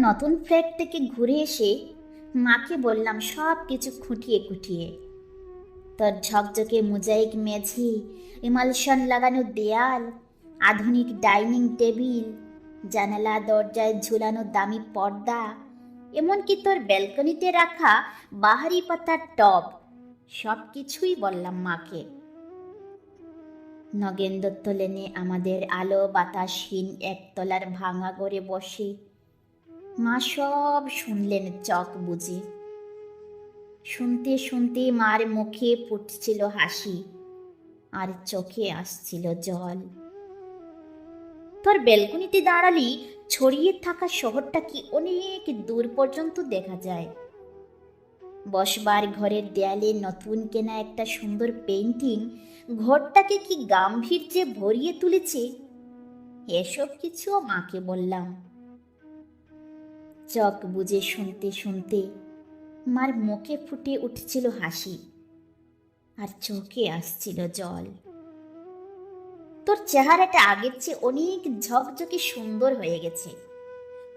নতুন ফ্ল্যাট থেকে ঘুরে এসে মাকে বললাম, সব কিছু খুঁটিয়ে খুঁটিয়ে। তোর ঝকঝকে মোজাইক মেঝে, ইমালশন লাগানো দেয়াল, আধুনিক ডাইনিং টেবিল, জানালা দরজায় ঝুলানো দামি পর্দা, এমনকি তোর ব্যালকনিতে রাখা বাহারি পাতার টব, সব কিছুই বললাম মাকে। নগেন্দ্র লেনে আমাদের আলো বাতাসহীন একতলার ভাঙা করে বসে মা সব শুনলেন চক বুঝে। শুনতে শুনতে মার মুখে ফুটছিল হাসি আর চোখে আসছিল জল। তোর বেলকনিতে দাঁড়ালি, ছড়িয়ে থাকা শহরটা কি অনেক দূর পর্যন্ত দেখা যায়? বসবার ঘরের দেয়ালে নতুন কেনা একটা সুন্দর পেন্টিং ঘরটাকে কি গাম্ভীর্যে ভরিয়ে তুলেছে? এসব কিছুও মাকে বললাম। চক বুঝে শুনতে শুনতে মার মুখে ফুটে উঠছিল হাসি আর চোখে আসছিল জল। তোর চেহারাটা আগের চেয়ে অনেক ঝকঝকে সুন্দর হয়ে গেছে,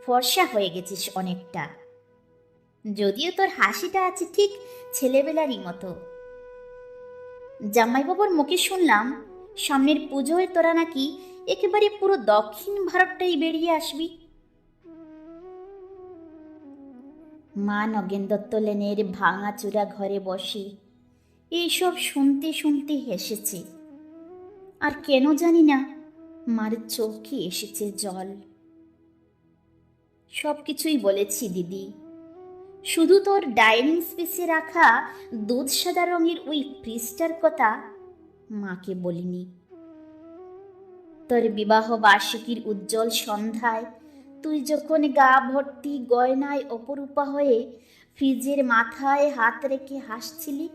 ফর্সা হয়ে গেছিস অনেকটা। যদিও তোর হাসিটা আছে ঠিক ছেলেবেলারই মতো। জামাইবাবুর মুখে শুনলাম, সামনের পুজোয় তোরা নাকি একেবারে পুরো দক্ষিণ ভারতটাই বেরিয়ে আসবি। মা নগেন দত্ত লেনের ভাঙাচুরা ঘরে বসে। এইসব শুনতে শুনতে হেসেছে। আর কেন জানি না, মার চোখে এসেছে জল। সব কিছুই বলেছি দিদি। শুধু তোর ডাইনিং স্পেসে রাখা দুধ সাদা রঙের ওই ফ্রিজটার কথা মাকে বলিনি। তোর বিবাহ বার্ষিকীর উজ্জ্বল সন্ধ্যায় তুই যখন গা ভর্তি গয়নায় অপরূপা হয়ে ফ্রিজের মাথায় হাত রেখে হাসছিলি,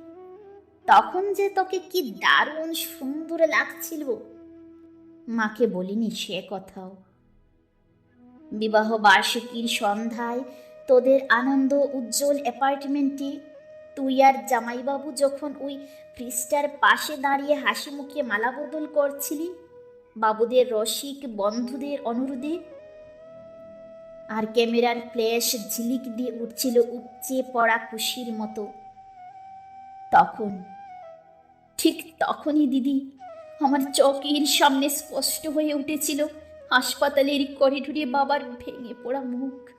তখন যে তোকে কি দারুণ সুন্দর লাগছিল। মাকে বলিনি সে কথাও। বিবাহ বার্ষিকীর সন্ধ্যায় তোদের আনন্দ উজ্জ্বল অ্যাপার্টমেন্টে, তুই আর জামাইবাবু যখন ওই ফ্রিজটার পাশে দাঁড়িয়ে হাসি মুখে মালা বদল করছিলি, বাবুদের রসিক বন্ধুদের অনুরোধে আর ক্যামেরার ফ্ল্যাশ ঝিলিক দিয়ে উঠছিল উপচে পড়া খুশির মতো। তখন, ঠিক তখনই দিদি আমার চোখের সামনে স্পষ্ট হয়ে উঠেছিল হাসপাতালের করিডোরে বাবার ভেঙে পড়া মুখ।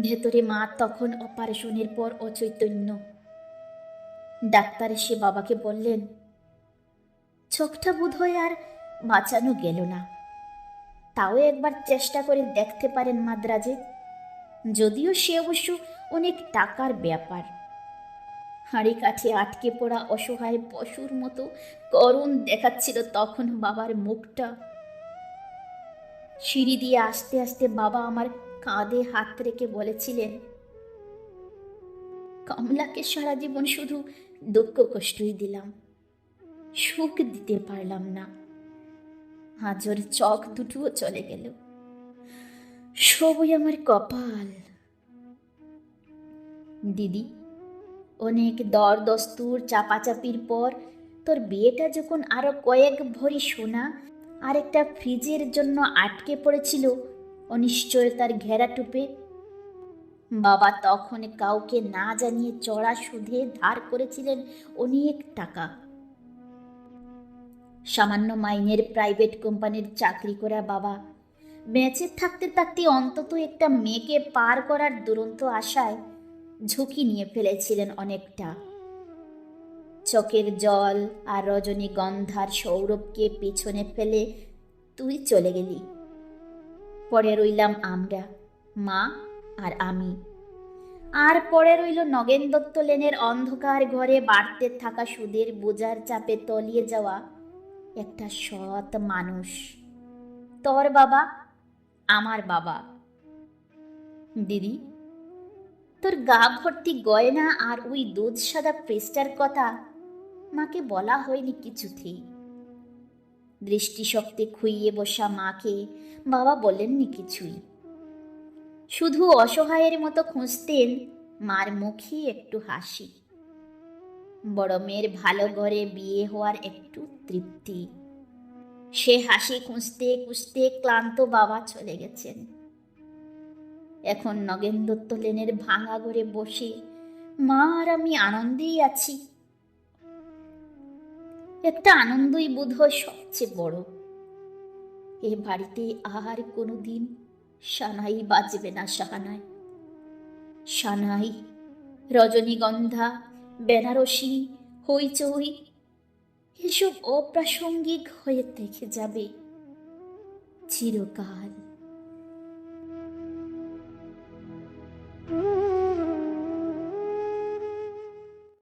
ভেতরে মা তখন অপারেশনের পর অচৈতন্য। ডাক্তার এসে বাবাকে বললেন, চোখটা বোধ হয় আর বাঁচানো গেল না। তাও একবার চেষ্টা করে দেখতে পারেন মাদ্রাজে। যদিও সে অবশ্য অনেক টাকার ব্যাপার। হাঁড়ি কাঠে আটকে পড়া অসহায় পশুর মতো করুণ দেখাচ্ছিল তখন বাবার মুখটা। সিঁড়ি দিয়ে আস্তে আস্তে বাবা আমার কাঁধে হাত রেখে বলেছিলেন, কমলাকে সারা জীবন শুধু দুঃখ কষ্টই দিলাম। সুখ দিতে পারলাম না। হাজর চক দুটোও চলে গেল। সবই আমার কপাল। দিদি, অনেক দর দস্তুর চাপাচাপির পর তোর বিয়েটা যখন আরও কয়েক ভরি সোনা আর একটা ফ্রিজের জন্য আটকে পড়েছিল অনিশ্চয়তার ঘেরা টুপে। বাবা তখন কাউকে না জানিয়ে চড়া সুদে ধার করেছিলেন অনেক টাকা। সামান্য মাইনের প্রাইভেট কোম্পানির চাকরি করা বাবা। বেঁচে থাকতে থাকতে অন্তত একটা মেয়েকে পার করার দুরন্ত আশায় ঝুঁকি নিয়ে ফেলেছিলেন অনেকটা। চোখের জল আর রজনীগন্ধার সৌরভকে পিছনে ফেলে তুই চলে গেলি। পরে রইলাম আমরা, মা আর আমি। আর পরে রইল নগেন দত্ত লেনের অন্ধকার ঘরে বাড়তে থাকা সুদের বোঝার চাপে তলিয়ে যাওয়া একটা সৎ মানুষ। তোর বাবা, আমার বাবা। দিদি, তোর গা ভর্তি গয়না আর ওই দুধ সাদা ফ্রিজটার কথা মাকে বলা হয়নি কিছুতেই। দৃষ্টিশক্তি খুইয়ে বসা মাকে বাবা বলেননি কিছুই। শুধু অসহায়ের মতো খুঁজতেন মার মুখে একটু হাসি। বড় মেয়ের ভালো ঘরে বিয়ে হওয়ার একটু তৃপ্তি। সে হাসি খুঁজতে খুঁজতে ক্লান্ত বাবা চলে গেছেন। এখন নগেন দত্ত লেনের ভাঙা ঘরে বসে, মা, আর আমি আনন্দেই আছি। একটা আনন্দই বোধ হয় সবচেয়ে বড়। এ বাড়িতে আর কোনোদিন সানাই বাজবে না সাহানায় সানাই, রজনীগন্ধা, বেনারসি, হইচই এসব অপ্রাসঙ্গিক হয়ে থেকে যাবে চিরকাল।